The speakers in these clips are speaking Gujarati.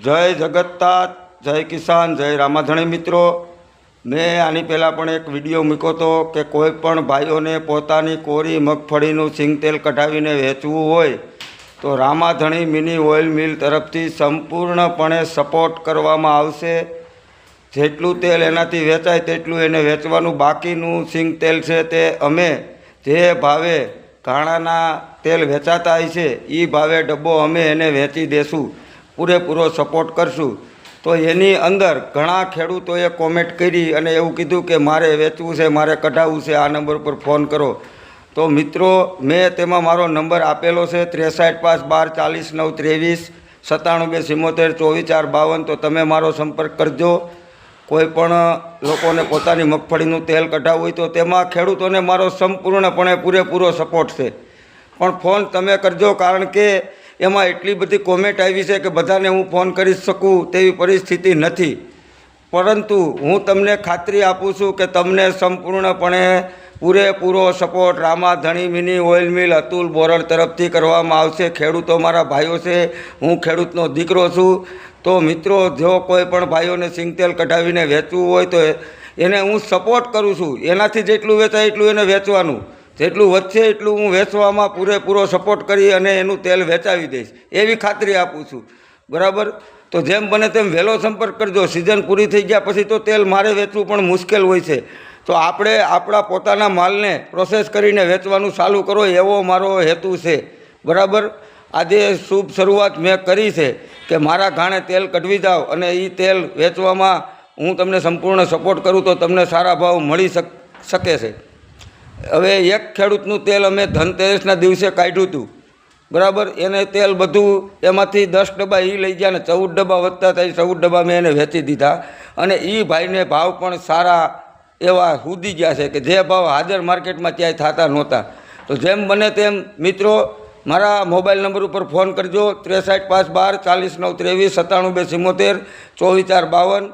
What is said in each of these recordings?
જય જગતતા જય કિસાન, જય રામાધણી મિત્રો. મેં આની પહેલાં પણ એક વીડિયો મૂક્યો હતો કે કોઈ પણ ભાઈઓને પોતાની કોરી મગફળીનું સિંગતેલ કઢાવીને વેચવું હોય, તો રામાધણી મિની ઓઇલ મિલ તરફથી સંપૂર્ણપણે સપોર્ટ કરવામાં આવશે. જેટલું તેલ એનાથી વેચાય તેટલું એને વેચવાનું બાકીનું સિંગ તેલ છે તે અમે જે ભાવે ઘાણાના તેલ વેચાતા હોય છે એ ભાવે ડબ્બો અમે એને વેચી દેશું. પૂરેપૂરો સપોર્ટ કરશું. તો એની અંદર ઘણા ખેડૂતોએ કોમેન્ટ કરી અને એવું કીધું કે મારે વેચવું છે, મારે કઢાવવું છે, આ નંબર પર ફોન કરો. તો મિત્રો, મેં તેમાં મારો નંબર આપેલો છે, ત્રેસાઠ પાંચ બાર ચાલીસ નવ ત્રેવીસ સત્તાણું બે સિમ્મોતેર ચોવીસ ચાર બાવન. તો તમે મારો સંપર્ક કરજો. કોઈ પણ લોકોને પોતાની મગફળીનું તેલ કઢાવવું હોય તો તેમાં ખેડૂતોને મારો સંપૂર્ણપણે પૂરેપૂરો સપોર્ટ છે. પણ ફોન તમે કરજો કારણ કે એમાં એટલી બધી કોમેન્ટ આવી છે કે બધાને હું ફોન કરી શકું તેવી પરિસ્થિતિ નથી. પરંતુ હું તમને ખાતરી આપું છું કે તમને સંપૂર્ણપણે પૂરેપૂરો support Rama Dhani, mini oil mill Atul Borad તરફથી કરવામાં આવશે. ખેડૂતો મારા ભાઈઓ છે, હું ખેડૂતનો દીકરો છું. તો મિત્રો, જો કોઈ પણ ભાઈઓને સિંગતેલ કઢાવીને વેચવું હોય તો એને હું સપોર્ટ કરું છું. એનાથી જેટલું વેચાય એટલું એને વેચવાનું. જેટલું વધશે એટલું હું વેચવામાં પૂરેપૂરો સપોર્ટ કરી અને એનું તેલ વેચાવી દઈશ. એવી ખાતરી આપું છું. બરાબર? તો જેમ બને તેમ વહેલો સંપર્ક કરજો. સિઝન પૂરી થઈ ગયા પછી તો તેલ મારે વેચવું પણ મુશ્કેલ હોય છે. તો આપણે આપણા પોતાના માલને પ્રોસેસ કરીને વેચવાનું ચાલુ કરો એવો મારો હેતુ છે. બરાબર? આજે શુભ શરૂઆત મેં કરી છે કે મારા ઘાણે તેલ કઢવી જાઓ અને એ તેલ વેચવામાં હું તમને સંપૂર્ણ સપોર્ટ કરું તો તમને સારા ભાવ મળી શક છે. હવે એક ખેડૂતનું તેલ અમે ધનતેરસના દિવસે કાઢ્યું હતું. બરાબર? એને તેલ બધું એમાંથી દસ ડબ્બા એ લઈ ગયા ને ચૌદ ડબ્બા વધતા એ ચૌદ ડબ્બા મેં એને વેચી દીધા. અને એ ભાઈને ભાવ પણ સારા એવા સુધી ગયા છે કે જે ભાવ હાજર માર્કેટમાં ક્યાંય થતા નહોતા. તો જેમ બને તેમ મિત્રો, મારા મોબાઈલ નંબર ઉપર ફોન કરજો, ત્રેસઠ પાંચ બાર ચાલીસ નવ ત્રેવીસ સત્તાણું બે સિમોતેર, ચોવીસ ચાર બાવન,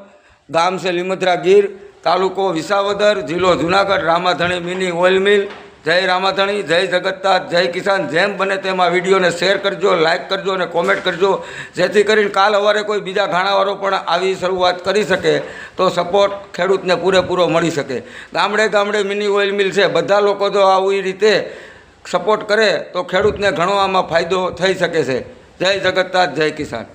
ગામ છે લીમદ્રા ગીર તાલુકો વિસાવદર, જિલ્લો Junagadh, Ramadhani mini oil mill. જય રામાધણી, જય જગતનાથ, જય કિસાન. જેમ બને તેમાં વિડીયોને શેર કરજો લાઇક કરજો અને કોમેન્ટ કરજો. જેથી કરીને કાલ સવારે કોઈ બીજા ઘાણાવાળો પણ આવી શરૂઆત કરી શકે તો સપોર્ટ ખેડૂતને પૂરેપૂરો મળી શકે. ગામડે ગામડે મિની ઓઇલ મિલ છે. બધા લોકો જો આવી રીતે સપોર્ટ કરે તો ખેડૂતને ઘણો આમાં ફાયદો થઈ શકે છે. જય જગતનાથ, જય કિસાન.